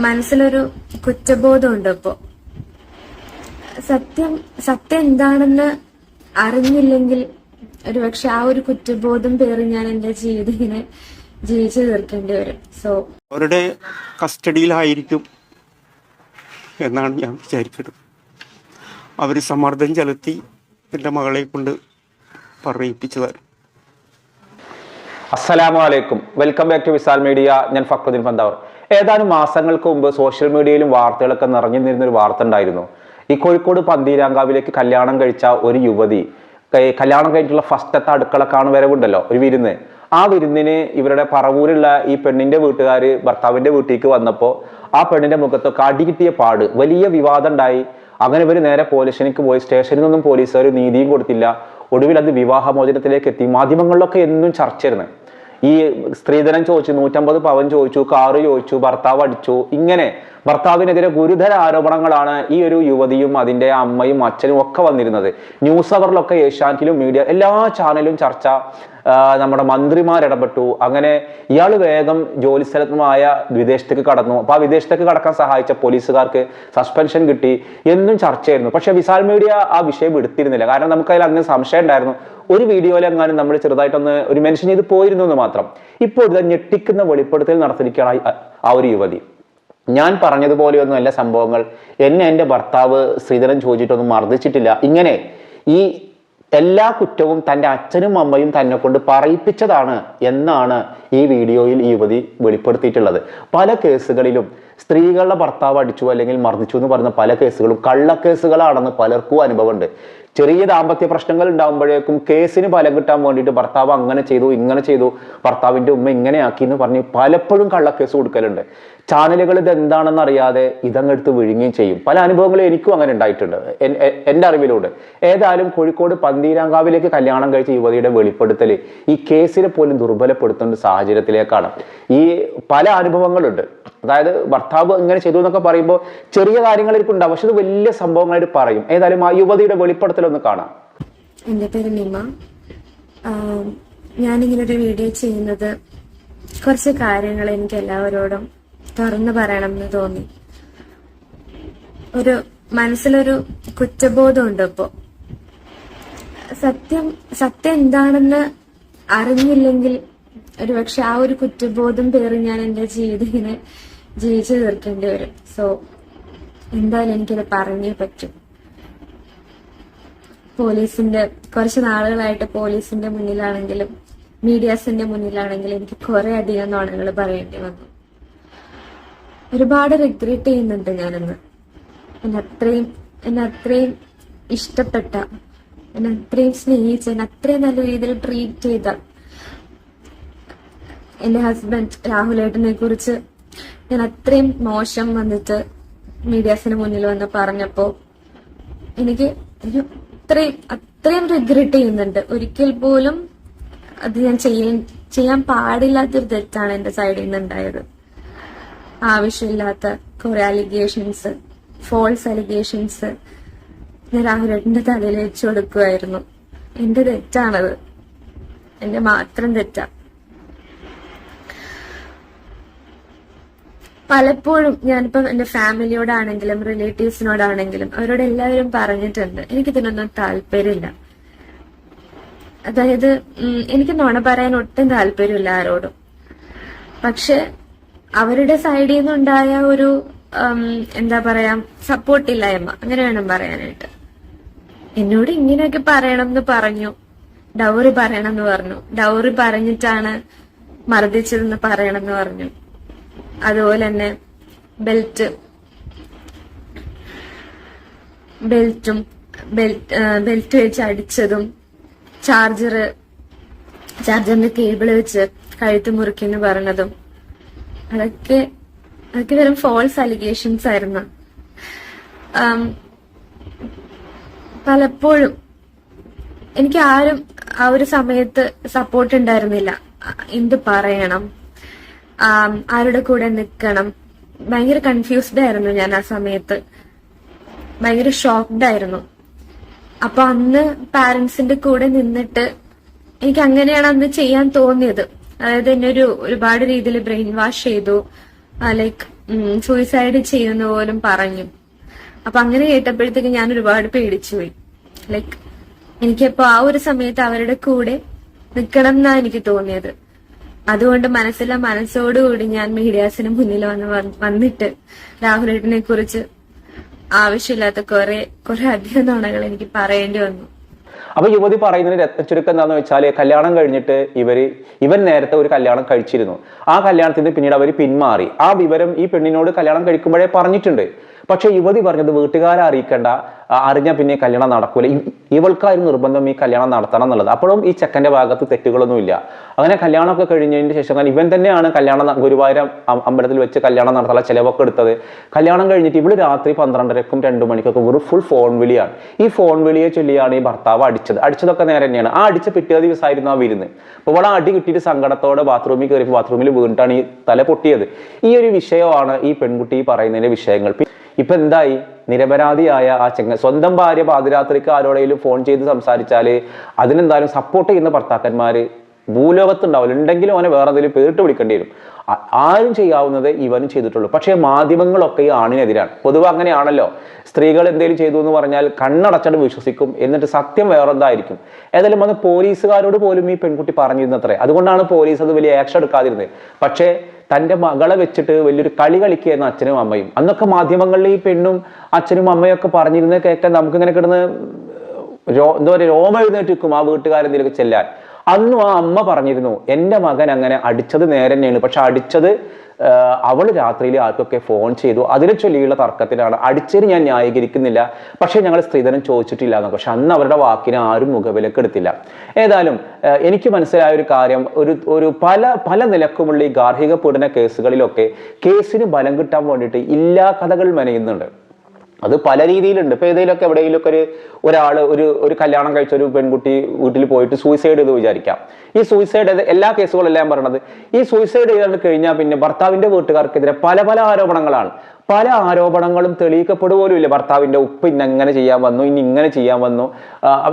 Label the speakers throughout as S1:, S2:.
S1: മനസ്സിലൊരു കുറ്റബോധമുണ്ട് ഇപ്പോ സത്യം സത്യം എന്താണെന്ന് അറിഞ്ഞില്ലെങ്കിൽ ഒരുപക്ഷെ ആ ഒരു കുറ്റബോധം പേറി ഞാൻ എന്റെ ജീവിതം ഇങ്ങനെ ജീവിച്ചു തീർക്കേണ്ടി വരും. സോ
S2: അവരുടെ കസ്റ്റഡിയിലായിരിക്കും എന്നാണ് ഞാൻ വിചാരിക്കുന്നത്. അവർ സമ്മർദ്ദം ചെലുത്തി എന്റെ മകളെ കൊണ്ട് പറയിപ്പിച്ചു
S3: അസ്സലാമു അലൈക്കും. Welcome back to Visal media ഞാൻ ഫക്രുദ്ദീൻ പന്താവർ. ഏതാനും മാസങ്ങൾക്ക് മുമ്പ് സോഷ്യൽ മീഡിയയിലും വാർത്തകളൊക്കെ നിറഞ്ഞു നിന്നിരുന്ന ഒരു വാർത്ത ഉണ്ടായിരുന്നു ഈ കോഴിക്കോട് പന്തീരാങ്കാവിലേക്ക് കല്യാണം കഴിച്ച ഒരു യുവതി കല്യാണം കഴിഞ്ഞിട്ടുള്ള ഫസ്റ്റത്തെ അടുക്കളക്കാണ് വരവുണ്ടല്ലോ ഒരു വിരുന്ന്. ആ വിരുന്നിന് ഇവരുടെ പറവൂരുള്ള ഈ പെണ്ണിന്റെ വീട്ടുകാർ ഭർത്താവിന്റെ വീട്ടിലേക്ക് വന്നപ്പോൾ ആ പെണ്ണിന്റെ മുഖത്തൊക്കെ അടി കിട്ടിയ പാട് വലിയ വിവാദം ഉണ്ടായി. അങ്ങനെ ഇവർ നേരെ പോലീസിനേക്ക് പോയി. സ്റ്റേഷനിൽ നിന്നും പോലീസുകാർ നീതിയും കൊടുത്തില്ല. ഒടുവിൽ അത് വിവാഹമോചനത്തിലേക്ക് എത്തി. മാധ്യമങ്ങളിലൊക്കെ എന്നും ചർച്ചയായിരുന്നു. ഈ സ്ത്രീധനം ചോദിച്ചു നൂറ്റമ്പത് പവൻ ചോദിച്ചു കാറ് ചോദിച്ചു ഭർത്താവ് അടിച്ചു ഇങ്ങനെ ഭർത്താവിനെതിരെ ഗുരുതര ആരോപണങ്ങളാണ് ഈ ഒരു യുവതിയും അതിന്റെ അമ്മയും അച്ഛനും ഒക്കെ വന്നിരുന്നത്. ന്യൂസ് അവറിലൊക്കെ ഏഷ്യാനെറ്റിലും മീഡിയ എല്ലാ ചാനലും ചർച്ച നമ്മുടെ മന്ത്രിമാർ ഇടപെട്ടു. അങ്ങനെ ഇയാൾ വേഗം ജോലി സ്ഥലത്തുമായ വിദേശത്തേക്ക് കടന്നു. അപ്പൊ ആ വിദേശത്തേക്ക് കടക്കാൻ സഹായിച്ച പോലീസുകാർക്ക് സസ്പെൻഷൻ കിട്ടി. എന്നും ചർച്ചയായിരുന്നു. പക്ഷെ വിശാൽ മീഡിയ ആ വിഷയം എടുത്തിരുന്നില്ല. കാരണം നമുക്ക് അതിൽ അങ്ങനെ സംശയം ഉണ്ടായിരുന്നു. ഒരു വീഡിയോയിൽ എങ്ങാനും നമ്മൾ ചെറുതായിട്ടൊന്ന് ഒരു മെൻഷൻ ചെയ്ത് പോയിരുന്നു എന്ന് മാത്രം. ഇപ്പോൾ ഇത് ഞെട്ടിക്കുന്ന വെളിപ്പെടുത്തൽ നടത്തിയിരിക്കുകയാണ് ആ- ഒരു യുവതി. ഞാൻ പറഞ്ഞതുപോലെയൊന്നും അല്ല സംഭവങ്ങൾ. എന്നെ എന്റെ ഭർത്താവ് ശ്രീധരൻ ചോദിച്ചിട്ടൊന്നും മർദ്ദിച്ചിട്ടില്ല. ഇങ്ങനെ ഈ എല്ലാ കുറ്റവും തന്റെ അച്ഛനും അമ്മയും തന്നെ കൊണ്ട് പറയിപ്പിച്ചതാണ് എന്നാണ് ഈ വീഡിയോയിൽ ഈ യുവതി വെളിപ്പെടുത്തിയിട്ടുള്ളത്. പല കേസുകളിലും സ്ത്രീകളുടെ ഭർത്താവ് അടിച്ചു അല്ലെങ്കിൽ മർദ്ദിച്ചു എന്ന് പറയുന്ന പല കേസുകളും കള്ളക്കേസുകളാണെന്ന് പലർക്കും അനുഭവമുണ്ട്. ചെറിയ ദാമ്പത്യ പ്രശ്നങ്ങൾ ഉണ്ടാകുമ്പോഴേക്കും കേസിന് ഫലം കിട്ടാൻ വേണ്ടിയിട്ട് ഭർത്താവ് അങ്ങനെ ചെയ്തു ഇങ്ങനെ ചെയ്തു ഭർത്താവിന്റെ ഉമ്മ ഇങ്ങനെ ആക്കി എന്ന് പറഞ്ഞ് പലപ്പോഴും കള്ളക്കേസ് കൊടുക്കലുണ്ട്. ചാനലുകൾ ഇത് എന്താണെന്ന് അറിയാതെ ഇതങ്ങെടുത്ത് വിഴുങ്ങുകയും ചെയ്യും. പല അനുഭവങ്ങളും എനിക്കും അങ്ങനെ ഉണ്ടായിട്ടുണ്ട്. എന്റെ അറിവിലൂടെ. ഏതായാലും കോഴിക്കോട് പന്തീരാങ്കാവിലേക്ക് കല്യാണം കഴിച്ച യുവതിയുടെ വെളിപ്പെടുത്തൽ ഈ കേസിനെ പോലും ദുർബലപ്പെടുത്തുന്ന സാഹചര്യത്തിലേക്കാണ്. ഈ പല അനുഭവങ്ങളുണ്ട്. അതായത് ഭർത്താവ് ഇങ്ങനെ ചെയ്തു എന്നൊക്കെ പറയുമ്പോൾ ചെറിയ കാര്യങ്ങളായിരിക്കും ഉണ്ടാവും പക്ഷെ അത് വലിയ സംഭവങ്ങളായിട്ട് പറയും. ഏതായാലും ആ യുവതിയുടെ വെളിപ്പെടുത്തലൊന്ന് കാണാം.
S1: എന്റെ പേര് നിമ. ഞാനിങ്ങനെ ഒരു വീഡിയോ ചെയ്യുന്നത് കുറച്ച് കാര്യങ്ങൾ എനിക്ക് എല്ലാവരോടും തുറന്നു പറയണമെന്ന് തോന്നി. ഒരു മനസ്സിലൊരു കുറ്റബോധമുണ്ട് ഇപ്പോ. സത്യം സത്യം എന്താണെന്ന് അറിഞ്ഞില്ലെങ്കിൽ ഒരുപക്ഷെ ആ ഒരു കുറ്റബോധം പേറി ഞാൻ എന്റെ ജീവിതം ഇങ്ങനെ ജീവിച്ചു തീർക്കേണ്ടി വരും. സോ എന്തായാലും എനിക്കത് പറഞ്ഞേ പറ്റും. പോലീസിന്റെ കുറച്ച് നാളുകളായിട്ട് പോലീസിന്റെ മുന്നിലാണെങ്കിലും മീഡിയാസിന്റെ മുന്നിലാണെങ്കിലും എനിക്ക് കുറെ അധികം നുണകൾ പറയേണ്ടി വന്നു. ഒരുപാട് റിഗ്രറ്റ് ചെയ്യുന്നുണ്ട് ഞാനിന്ന്. എന്നെ അത്രയും എന്നെ അത്രയും ഇഷ്ടപ്പെട്ട എന്നെ അത്രയും സ്നേഹിച്ച എന്നെ അത്രയും നല്ല രീതിയിൽ ട്രീറ്റ് ചെയ്ത എന്റെ ഹസ്ബൻഡ് രാഹുലേട്ടനെ കുറിച്ച് ഞാൻ അത്രയും മോശം വന്നിട്ട് മീഡിയാസിന് മുന്നിൽ വന്ന് പറഞ്ഞപ്പോ എനിക്ക് അത്രയും അത്രയും റിഗ്രറ്റ് ചെയ്യുന്നുണ്ട്. ഒരിക്കൽ പോലും അത് ഞാൻ ചെയ്യാൻ ചെയ്യാൻ പാടില്ലാത്തൊരു തെറ്റാണ് എന്റെ സൈഡിൽ നിന്ന് ഉണ്ടായത്. ആവശ്യമില്ലാത്ത കുറെ അലിഗേഷൻസ് ഫോൾസ് അലിഗേഷൻസ് ഞാൻ രാഹുലിന്റെ തലയിൽ വെച്ചു കൊടുക്കുമായിരുന്നു എന്റെ തെറ്റാണത്. എന്റെ മാത്രം തെറ്റാ. പലപ്പോഴും ഞാനിപ്പം എന്റെ ഫാമിലിയോടാണെങ്കിലും റിലേറ്റീവ്സിനോടാണെങ്കിലും അവരോട് എല്ലാവരും പറഞ്ഞിട്ടുണ്ട്. എനിക്ക് എനിക്കിതിനൊന്നും താല്പര്യമില്ല. അതായത് എനിക്ക് നുണ പറയാൻ ഒട്ടും താല്പര്യമില്ല ആരോടും. പക്ഷെ അവരുടെ സൈഡിൽ നിന്നുണ്ടായ ഒരു എന്താ പറയാ സപ്പോർട്ടില്ലായ്മ അങ്ങനെ വേണം പറയാനായിട്ട്. എന്നോട് ഇങ്ങനെയൊക്കെ പറയണം എന്ന് പറഞ്ഞു. ഡൗറി പറയണം എന്ന് പറഞ്ഞു. ഡൗറി പറഞ്ഞിട്ടാണ് മർദ്ദിച്ചതെന്ന് പറയണം എന്ന് പറഞ്ഞു. അതുപോലെ തന്നെ ബെൽറ്റ് ബെൽറ്റും ബെൽറ്റ് വെച്ച് അടിച്ചതും ചാർജർ ചാർജറിന്റെ കേബിൾ വെച്ച് കഴുത്ത് മുറിക്കുന്നു പറഞ്ഞതും. അതൊക്കെ അതൊക്കെ വെറും ഫോൾസ് അലിഗേഷൻസ് ആയിരുന്നു. പലപ്പോഴും എനിക്ക് ആരും ആ ഒരു സമയത്ത് സപ്പോർട്ട് ഉണ്ടായിരുന്നില്ല. എന്ത് പറയണം? ആരുടെ കൂടെ നിൽക്കണം ഭയങ്കര കൺഫ്യൂസ്ഡ് ആയിരുന്നു ഞാൻ ആ സമയത്ത്. ഭയങ്കര ഷോക്ക്ഡ് ആയിരുന്നു. അപ്പൊ അന്ന് പാരന്റ്സിന്റെ കൂടെ നിന്നിട്ട് എനിക്ക് അങ്ങനെയാണ് അന്ന് ചെയ്യാൻ തോന്നിയത്. അതായത് എന്നെ ഒരു ഒരുപാട് രീതിയിൽ ബ്രെയിൻ വാഷ് ചെയ്തു ലൈക്ക് സൂയിസൈഡ് ചെയ്യുന്ന പോലും പറഞ്ഞു. അപ്പൊ അങ്ങനെ കേട്ടപ്പോഴത്തേക്ക് ഞാൻ ഒരുപാട് പേടിച്ചു പോയി. ലൈക്ക് എനിക്കപ്പോ ആ ഒരു സമയത്ത് അവരുടെ കൂടെ നിൽക്കണം എന്നാ എനിക്ക് തോന്നിയത്. അതുകൊണ്ട് മനസ്സിലെ മനസ്സോടുകൂടി ഞാൻ മീഡിയാസിന് മുന്നിൽ വന്ന് വന്നിട്ട് രാഹുലേട്ടനെ കുറിച്ച് ആവശ്യമില്ലാത്ത കുറെ കുറെ അധികം നുണകൾ എനിക്ക് പറയേണ്ടി വന്നു.
S3: അപ്പൊ യുവതി പറയുന്നതിന് രത്നച്ചുരുക്കം എന്താന്ന് വെച്ചാൽ കല്യാണം കഴിഞ്ഞിട്ട് ഇവർ ഇവൻ നേരത്തെ ഒരു കല്യാണം കഴിച്ചിരുന്നു. ആ കല്യാണത്തിന് പിന്നീട് അവർ പിന്മാറി. ആ വിവരം ഈ പെണ്ണിനോട് കല്യാണം കഴിക്കുമ്പോഴേ പറഞ്ഞിട്ടുണ്ട്. പക്ഷെ യുവതി പറഞ്ഞത് വീട്ടുകാരെ അറിയിക്കേണ്ട അറിഞ്ഞ അറിഞ്ഞാൽ പിന്നെ കല്യാണം നടക്കൂല. ഇവൾക്കായി നിർബന്ധം ഈ കല്യാണം നടത്തണം എന്നുള്ളത്. അപ്പോഴും ഈ ചെക്കന്റെ ഭാഗത്ത് തെറ്റുകളൊന്നുമില്ല അങ്ങനെ കല്യാണമൊക്കെ കഴിഞ്ഞതിന് ശേഷം ഇവൻ തന്നെയാണ് കല്യാണം ഗുരുവായൂർ അമ്പലത്തിൽ വെച്ച് കല്യാണം നടത്താനുള്ള ചിലവൊക്കെ എടുത്തത്. കല്യാണം കഴിഞ്ഞിട്ട് ഇവൾ രാത്രി പന്ത്രണ്ടരക്കും രണ്ടു മണിക്കൊക്കെ ഒരു ഫുൾ ഫോൺ വിളിയാണ്. ഈ ഫോൺ വിളിയെ ചൊല്ലിയാണ് ഈ ഭർത്താവ് അടിച്ചത്. അടിച്ചതൊക്കെ നേരെ തന്നെയാണ്. ആ അടിച്ച പിറ്റേ ദിവസമായിരുന്നു ആ വിരുന്ന്. അപ്പോൾ ഇവിടെ അടി കിട്ടിയിട്ട് സങ്കടത്തോടെ ബാത്റൂമിൽ കയറിയപ്പോൾ ബാത്റൂമിൽ വീണിട്ടാണ് ഈ തല പൊട്ടിയത്. ഈ ഒരു വിഷയമാണ് ഈ പെൺകുട്ടി പറയുന്നതിന്റെ വിഷയങ്ങൾ. ഇപ്പൊ എന്തായി? നിരപരാധിയായ ആ ചെങ്ങ സ്വന്തം ഭാര്യ പാതിരാത്രിക്ക് ആരോടെങ്കിലും ഫോൺ ചെയ്ത് സംസാരിച്ചാൽ അതിനെന്തായാലും സപ്പോർട്ട് ചെയ്യുന്ന ഭർത്താക്കന്മാര് ഭൂലോകത്തുണ്ടാവില്ല. ഉണ്ടെങ്കിലും അവനെ വേറെ എന്തെങ്കിലും പേരിട്ട് വിളിക്കേണ്ടി വരും. ആരും ചെയ്യാവുന്നത് ഇവനും ചെയ്തിട്ടുള്ളൂ. പക്ഷേ മാധ്യമങ്ങളൊക്കെ ഈ ആണിനെതിരാണ്. പൊതുവെ അങ്ങനെയാണല്ലോ. സ്ത്രീകൾ എന്തെങ്കിലും ചെയ്തു എന്ന് പറഞ്ഞാൽ കണ്ണടച്ചിട്ട് വിശ്വസിക്കും. എന്നിട്ട് സത്യം വേറെ എന്തായിരിക്കും ഏതായാലും അന്ന് പോലീസുകാരോട് പോലും ഈ പെൺകുട്ടി പറഞ്ഞിരുന്നത്രേ. അതുകൊണ്ടാണ് പോലീസ് അത് വലിയ ആക്ഷൻ എടുക്കാതിരുന്നത്. പക്ഷേ തന്റെ മകളെ വെച്ചിട്ട് വലിയൊരു കളി കളിക്കുകയായിരുന്നു അച്ഛനും അമ്മയും. അന്നൊക്കെ മാധ്യമങ്ങളിൽ ഈ പെണ്ണും അച്ഛനും അമ്മയും ഒക്കെ പറഞ്ഞിരുന്ന കേൾക്കാൻ നമുക്കിങ്ങനെ കിടന്ന് രോ എന്താ പറയുക രോമ എഴുന്നേറ്റ് നിൽക്കും ആ വീട്ടുകാരെന്തെങ്കിലുമൊക്കെ ചെല്ലാൻ. അന്നും ആ അമ്മ പറഞ്ഞിരുന്നു എന്റെ മകൻ അങ്ങനെ അടിച്ചത് നേരെ തന്നെയാണ്. പക്ഷെ അടിച്ചത് അവൾ രാത്രിയിൽ ആർക്കൊക്കെ ഫോൺ ചെയ്തു. അതിനെ ചൊല്ലിയുള്ള തർക്കത്തിലാണ്. അടിച്ചതിന് ഞാൻ ന്യായീകരിക്കുന്നില്ല. പക്ഷേ ഞങ്ങൾ സ്ത്രീധനം ചോദിച്ചിട്ടില്ല എന്നൊക്കെ. പക്ഷെ അന്ന് അവരുടെ വാക്കിന് ആരും മുഖവിലക്കെടുത്തില്ല ഏതായാലും എനിക്ക് മനസ്സിലായ ഒരു കാര്യം. ഒരു ഒരു പല പല നിലക്കുമുള്ള ഈ ഗാർഹിക പീഡന കേസുകളിലൊക്കെ കേസിന് ബലം കിട്ടാൻ വേണ്ടിയിട്ട് ഇല്ലാ കഥകൾ മെനയുന്നുണ്ട്. അത് പല രീതിയിലുണ്ട്. ഇപ്പൊ ഏതെങ്കിലുമൊക്കെ എവിടെയെങ്കിലുമൊക്കെ ഒരു ഒരാൾ ഒരു ഒരു കല്യാണം കഴിച്ച ഒരു പെൺകുട്ടി വീട്ടിൽ പോയിട്ട് സൂയിസൈഡ് ചെയ്ത് വിചാരിക്കാം. ഈ സൂയിസൈഡ് എല്ലാ കേസുകളെല്ലാം പറയണത്? ഈ സൂയിസൈഡ് ചെയ്ത് കഴിഞ്ഞാൽ പിന്നെ ഭർത്താവിന്റെ വീട്ടുകാർക്കെതിരെ പല പല ആരോപണങ്ങളാണ്. പല ആരോപണങ്ങളും തെളിയിക്കപ്പെടുപോലുമില്ല. ഭർത്താവിന്റെ ഉപ്പ് ഇന്ന് ചെയ്യാൻ വന്നു? ഇനി ഇങ്ങനെ ചെയ്യാൻ വന്നു?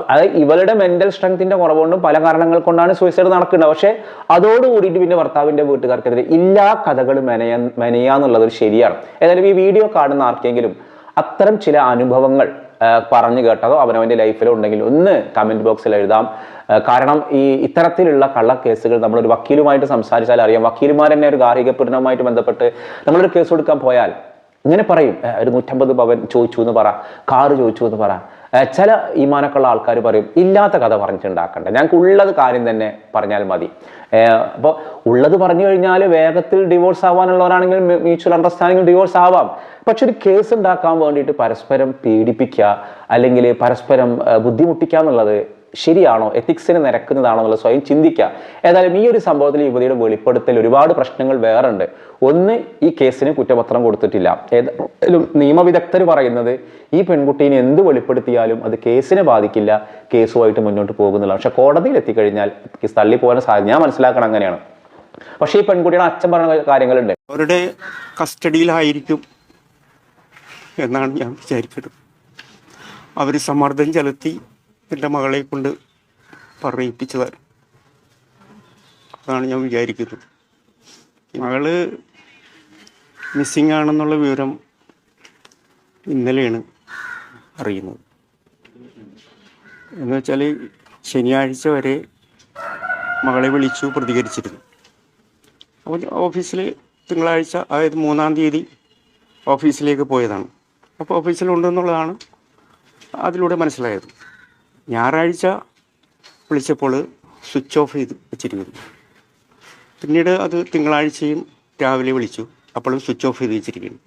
S3: അത് ഇവളുടെ മെന്റൽ സ്ട്രെങ്ത്തിന്റെ കുറവുകൊണ്ടും പല കാരണങ്ങൾ കൊണ്ടാണ് സൂയിസൈഡ് നടക്കുന്നത്. പക്ഷെ അതോടുകൂടിയിട്ട് പിന്നെ ഭർത്താവിന്റെ വീട്ടുകാർക്കെതിരെ എല്ലാ കഥകളും മെനയാ മെനയാന്നുള്ളത് ശരിയാണ്. ഏതായാലും ഈ വീഡിയോ കാണുന്ന ആർക്കെങ്കിലും അത്തരം ചില അനുഭവങ്ങൾ പറഞ്ഞു കേട്ടതോ അവനവന്റെ ലൈഫിലോ ഉണ്ടെങ്കിൽ ഒന്ന് കമന്റ് ബോക്സിൽ എഴുതാം. കാരണം ഈ ഇത്തരത്തിലുള്ള കള്ളക്കേസുകൾ നമ്മളൊരു വക്കീലുമായിട്ട് സംസാരിച്ചാൽ അറിയാം. വക്കീലുമാർ തന്നെ ഒരു ഗാർഹിക പീഡനവുമായിട്ട് ബന്ധപ്പെട്ട് നമ്മളൊരു കേസ് കൊടുക്കാൻ പോയാൽ ഇങ്ങനെ പറയും. ഒരു നൂറ്റമ്പത് പവൻ ചോദിച്ചു എന്ന് പറ. കാറ് ചോദിച്ചു എന്ന് പറ. ചില ഈമാനൊക്കെയുള്ള ആൾക്കാർ പറയും ഇല്ലാത്ത കഥ പറഞ്ഞിട്ടുണ്ടാക്കണ്ട. ഞങ്ങൾക്ക് ഉള്ളത് കാര്യം തന്നെ പറഞ്ഞാൽ മതി. അപ്പോൾ ഉള്ളത് പറഞ്ഞു കഴിഞ്ഞാൽ വേഗത്തിൽ ഡിവോഴ്സ് ആവാനുള്ളവരാണെങ്കിൽ മ്യൂച്വൽ അണ്ടർസ്റ്റാൻഡിംഗ് ഡിവോഴ്സ് ആവാം. പക്ഷെ ഒരു കേസ് ഉണ്ടാക്കാൻ വേണ്ടിയിട്ട് പരസ്പരം പീഡിപ്പിക്കുക അല്ലെങ്കിൽ പരസ്പരം ബുദ്ധിമുട്ടിക്കുക എന്നുള്ളത് ശരിയാണോ? എത്തിക്സിന് നിരക്കുന്നതാണോ? എന്നുള്ള സ്വയം ചിന്തിക്കുക. ഏതായാലും ഈ ഒരു സംഭവത്തിൽ യുവതിയുടെ വെളിപ്പെടുത്തൽ ഒരുപാട് പ്രശ്നങ്ങൾ വേറെ ഉണ്ട് ഒന്ന് ഈ കേസിന് കുറ്റപത്രം കൊടുത്തിട്ടില്ല. ഏതായാലും നിയമവിദഗ്ധർ പറയുന്നത് ഈ പെൺകുട്ടീനെ എന്ത് വെളിപ്പെടുത്തിയാലും അത് കേസിനെ ബാധിക്കില്ല കേസുമായിട്ട് മുന്നോട്ട് പോകുന്നില്ല. പക്ഷെ കോടതിയിൽ എത്തിക്കഴിഞ്ഞാൽ കേസ് തള്ളി പോകാൻ സാധ്യത ഞാൻ മനസ്സിലാക്കണം അങ്ങനെയാണ്. പക്ഷേ ഈ പെൺകുട്ടിയുടെ അച്ഛൻ പറഞ്ഞ കാര്യങ്ങളുണ്ട്.
S2: അവരുടെ കസ്റ്റഡിയിലായിരിക്കും എന്നാണ് ഞാൻ വിചാരിക്കുന്നത് അവർ സമ്മർദ്ദം ചെലുത്തി എന്റെ മകളെ കൊണ്ട് പറയിപ്പിച്ചതാണ് അതാണ് ഞാൻ വിചാരിക്കുന്നത്. മകൾ മിസ്സിംഗ് ആണെന്നുള്ള വിവരം ഇന്നലെയാണ് അറിയുന്നത്. എന്ന് വെച്ചാൽ ശനിയാഴ്ച വരെ മകളെ വിളിച്ചു പ്രതികരിച്ചിരുന്നു. അപ്പോൾ ഓഫീസിൽ തിങ്കളാഴ്ച അതായത് മൂന്നാം തീയതി ഓഫീസിലേക്ക് പോയതാണ്. അപ്പോൾ ഓഫീസിലുണ്ടെന്നുള്ളതാണ് അതിലൂടെ മനസ്സിലായത്. ഞായറാഴ്ച വിളിച്ചപ്പോൾ സ്വിച്ച് ഓഫ് ചെയ്ത് വെച്ചിരിക്കുന്നു പിന്നീട് അത് തിങ്കളാഴ്ചയും രാവിലെ വിളിച്ചു. അപ്പോഴും സ്വിച്ച് ഓഫ് ചെയ്ത് വെച്ചിരിക്കുന്നു.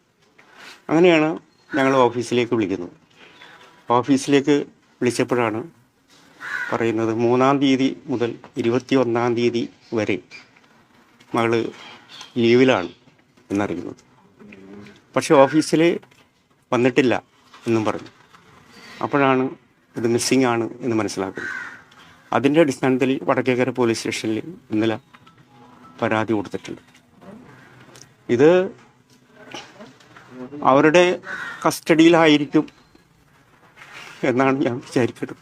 S2: അങ്ങനെയാണ് ഞങ്ങൾ ഓഫീസിലേക്ക് വിളിക്കുന്നത്. ഓഫീസിലേക്ക് വിളിച്ചപ്പോഴാണ് പറയുന്നത് മൂന്നാം തീയതി മുതൽ ഇരുപത്തി ഒന്നാം തീയതി വരെ മകൾ ലീവിലാണ് എന്നറിയുന്നത്. പക്ഷെ ഓഫീസിൽ വന്നിട്ടില്ല എന്നും പറഞ്ഞു. അപ്പോഴാണ് ഇത് മിസ്സിംഗ് ആണ് എന്ന് മനസ്സിലാക്കുന്നു. അതിന്റെ അടിസ്ഥാനത്തിൽ വടക്കേക്കര പോലീസ് സ്റ്റേഷനിൽ ഇന്നലെ പരാതി കൊടുത്തിട്ടുണ്ട്. ഇത് അവരുടെ കസ്റ്റഡിയിലായിരിക്കും എന്നാണ് ഞാൻ വിചാരിക്കുന്നത്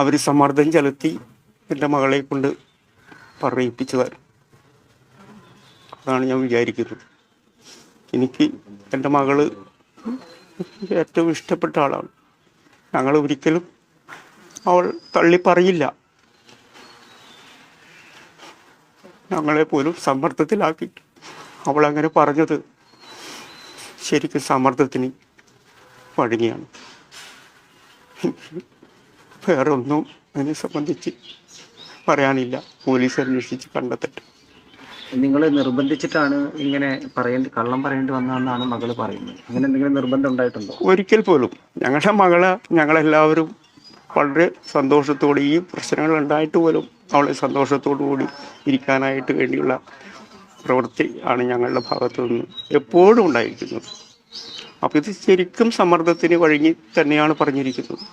S2: അവർ സമ്മർദ്ദം ചെലുത്തി എന്റെ മകളെ കൊണ്ട് പറയിപ്പിച്ചതാണ് അതാണ് ഞാൻ വിചാരിക്കുന്നത്. എനിക്ക് എന്റെ മകൾ ഏറ്റവും ഇഷ്ടപ്പെട്ട ആളാണ്. ഞങ്ങൾ ഒരിക്കലും അവൾ തള്ളിപ്പറയില്ല. ഞങ്ങളെ പോലും സമ്മർദ്ദത്തിലാക്കി. അവൾ അങ്ങനെ പറഞ്ഞത് ശരിക്കും സമ്മർദ്ദത്തിന് വഴങ്ങിയാണ്. വേറെ ഒന്നും അതിനെ സംബന്ധിച്ച് പറയാനില്ല. പോലീസ് അന്വേഷിച്ച് കണ്ടെത്തട്ടെ.
S4: നിങ്ങൾ നിർബന്ധിച്ചിട്ടാണ് ഇങ്ങനെ പറയേണ്ടി കള്ളം പറയേണ്ടി വന്നതെന്നാണ് മകൾ പറയുന്നത്. അങ്ങനെ എന്തെങ്കിലും നിർബന്ധം ഉണ്ടായിട്ടുണ്ടോ?
S2: ഒരിക്കൽ പോലും. ഞങ്ങളുടെ മകൾ ഞങ്ങളെല്ലാവരും വളരെ സന്തോഷത്തോടെ ഈ പ്രശ്നങ്ങൾ ഉണ്ടായിട്ട് പോലും അവളെ സന്തോഷത്തോടു കൂടി ഇരിക്കാനായിട്ട് വേണ്ടിയുള്ള പ്രവൃത്തി ആണ് ഞങ്ങളുടെ ഭാഗത്തു നിന്ന് എപ്പോഴും ഉണ്ടായിരിക്കുന്നത്. അപ്പോൾ ഇത് ശരിക്കും സമ്മർദ്ദത്തിന് വഴങ്ങി തന്നെയാണ് പറഞ്ഞിരിക്കുന്നത്.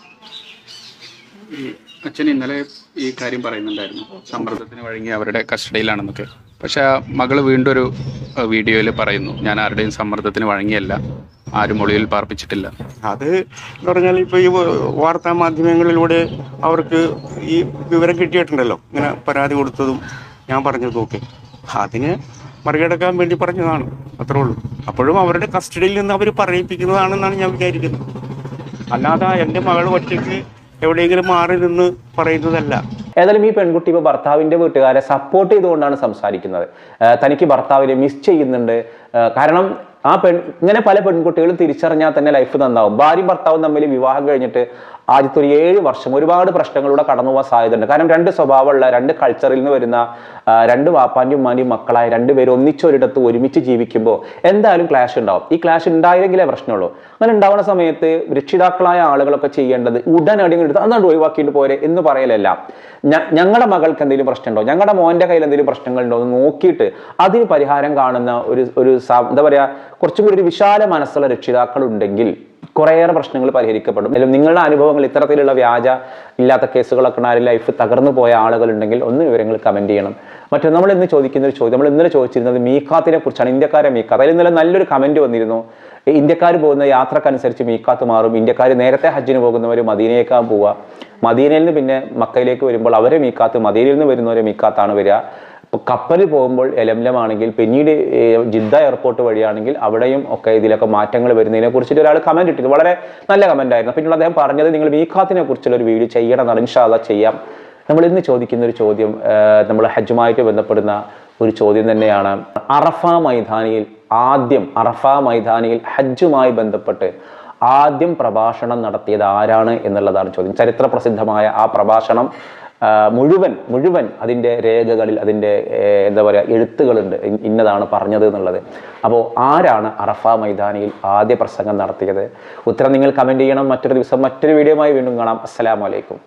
S5: അച്ഛൻ ഇന്നലെ ഈ കാര്യം പറയുന്നുണ്ടായിരുന്നു. സമ്മർദ്ദത്തിന് വഴങ്ങി അവരുടെ കസ്റ്റഡിയിലാണെന്നൊക്കെ. പക്ഷെ ആ മകൾ വീണ്ടും ഒരു വീഡിയോയിൽ പറയുന്നു ഞാൻ ആരുടെയും സമ്മർദ്ദത്തിന് വഴങ്ങിയല്ല ആരും ഒളിവിൽ പാർപ്പിച്ചിട്ടില്ല.
S2: അത് എന്ന് പറഞ്ഞാൽ ഇപ്പോൾ ഈ വാർത്താ മാധ്യമങ്ങളിലൂടെ അവർക്ക് ഈ വിവരം കിട്ടിയിട്ടുണ്ടല്ലോ ഇങ്ങനെ പരാതി കൊടുത്തതും ഞാൻ പറഞ്ഞതും ഒക്കെ. അതിന് മറികടക്കാൻ വേണ്ടി പറഞ്ഞതാണ് അത്രേ ഉള്ളൂ. അപ്പോഴും അവരുടെ കസ്റ്റഡിയിൽ നിന്ന് അവർ പറയിപ്പിക്കുന്നതാണെന്നാണ് ഞാൻ വിചാരിക്കുന്നത്. അല്ലാതെ എന്റെ മകൾ ഒറ്റയ്ക്ക് എവിടെയെങ്കിലും മാറി നിന്ന് പറയുന്നതല്ല.
S3: ഏതായാലും ഈ പെൺകുട്ടി ഇപ്പോൾ ഭർത്താവിന്റെ വീട്ടുകാരെ സപ്പോർട്ട് ചെയ്തുകൊണ്ടാണ് സംസാരിക്കുന്നത്. തനിക്ക് ഭർത്താവിനെ മിസ് ചെയ്യുന്നുണ്ട്. കാരണം ആ പെൺ ഇങ്ങനെ പല പെൺകുട്ടികളും തിരിച്ചറിഞ്ഞാൽ തന്നെ ലൈഫ് നന്നാവും. ഭാര്യയും ഭർത്താവും തമ്മിൽ വിവാഹം കഴിഞ്ഞിട്ട് ആദ്യത്തെ ഒരു ഏഴ് വർഷം ഒരുപാട് പ്രശ്നങ്ങളിലൂടെ കടന്നു പോകാൻ സാധ്യതയുണ്ട്. കാരണം രണ്ട് സ്വഭാവമുള്ള രണ്ട് കൾച്ചറിൽ നിന്ന് വരുന്ന രണ്ട് വാപ്പാന്റെയും ഉമ്മാന്റെയും മക്കളായ രണ്ടുപേരും ഒന്നിച്ചൊരിടത്ത് ഒരുമിച്ച് ജീവിക്കുമ്പോൾ എന്തായാലും ക്ലാഷ് ഉണ്ടാവും. ഈ ക്ലാഷ് ഉണ്ടായില്ലെങ്കിലേ പ്രശ്നമുള്ളൂ. അങ്ങനെ ഉണ്ടാവുന്ന സമയത്ത് രക്ഷിതാക്കളായ ആളുകളൊക്കെ ചെയ്യേണ്ടത് ഉടനടി എടുത്ത് അന്നാണ് ഒഴിവാക്കിയിട്ട് പോരെ എന്ന് പറയലല്ല. ഞങ്ങളുടെ മകൾക്ക് എന്തെങ്കിലും പ്രശ്നമുണ്ടോ? ഞങ്ങളുടെ മോന്റെ കയ്യിൽ എന്തെങ്കിലും പ്രശ്നങ്ങളുണ്ടോ എന്ന് നോക്കിയിട്ട് അതിന് പരിഹാരം കാണുന്ന ഒരു ഒരു എന്താ പറയുക കുറച്ചും കൂടി ഒരു വിശാല മനസ്സുള്ള രക്ഷിതാക്കൾ ഉണ്ടെങ്കിൽ കുറേയേറെ പ്രശ്നങ്ങൾ പരിഹരിക്കപ്പെടും. അല്ലെങ്കിൽ നിങ്ങളുടെ അനുഭവങ്ങൾ ഇത്തരത്തിലുള്ള വ്യാജ ഇല്ലാത്ത കേസുകളൊക്കെ ആരും ലൈഫ് തകർന്നു പോയ ആളുകളുണ്ടെങ്കിൽ ഒന്ന് വിവരങ്ങൾ കമന്റ് ചെയ്യണം. മറ്റൊന്ന് നമ്മൾ ഇന്ന് ചോദിക്കുന്ന ഒരു ചോദ്യം നമ്മൾ ഇന്നലെ ചോദിച്ചിരുന്നത് മീക്കാത്തിനെ കുറിച്ചാണ് ഇന്ത്യക്കാരെ മീക്കാത്ത് അതിൽ ഇന്നലെ നല്ലൊരു കമന്റ് വന്നിരുന്നു. ഇന്ത്യക്കാർ പോകുന്ന യാത്രക്കനുസരിച്ച് മീക്കാത്ത് മാറും ഇന്ത്യക്കാർ നേരത്തെ ഹജ്ജിന് പോകുന്നവർ മദീനയേക്കാൻ പോവുക. മദീനയിൽ നിന്ന് പിന്നെ മക്കയിലേക്ക് വരുമ്പോൾ അവരെ മീക്കാത്ത് മദീനയിൽ നിന്ന് വരുന്നവരെ മീക്കാത്താണ് വരിക. ഇപ്പോൾ കപ്പൽ പോകുമ്പോൾ എലംലമാണെങ്കിൽ പിന്നീട് ജിദ്ദ എയർപോർട്ട് വഴിയാണെങ്കിൽ അവിടെയും ഒക്കെ ഇതിലൊക്കെ മാറ്റങ്ങൾ വരുന്നതിനെ കുറിച്ചിട്ട് ഒരാൾ കമന്റ് ഇട്ടിരുന്നു. വളരെ നല്ല കമന്റ് ആയിരുന്നു. പിന്നീട് അദ്ദേഹം പറഞ്ഞത് നിങ്ങൾ മീഖാത്തിനെ കുറിച്ചുള്ള ഒരു വീഡിയോ ചെയ്യണം എന്നാണ്. ഇൻഷാല്ല ചെയ്യാം. നമ്മൾ ഇന്ന് ചോദിക്കുന്ന ഒരു ചോദ്യം നമ്മൾ ഹജ്ജുമായിട്ട് ബന്ധപ്പെടുന്ന ഒരു ചോദ്യം തന്നെയാണ്. അറഫ മൈതാനിയിൽ ആദ്യം അറഫ മൈതാനിയിൽ ഹജ്ജുമായി ബന്ധപ്പെട്ട് ആദ്യം പ്രഭാഷണം നടത്തിയത് ആരാണ് എന്നുള്ളതാണ് ചോദ്യം. ചരിത്ര പ്രസിദ്ധമായ ആ പ്രഭാഷണം മുഴുവൻ മുഴുവൻ അതിന്റെ രേഖകളിൽ അതിന്റെ എന്താ പറയുക എഴുത്തുകളുണ്ട് ഇന്നതാണ് പറഞ്ഞത് എന്നുള്ളത്. അപ്പോൾ ആരാണ് അറഫ മൈതാനിയിൽ ആദ്യ പ്രസംഗം നടത്തിയത്? ഉത്തരം നിങ്ങൾ കമന്റ് ചെയ്യണം. മറ്റൊരു ദിവസം മറ്റൊരു വീഡിയോയുമായി വീണ്ടും കാണാം. അസ്സലാമലൈക്കും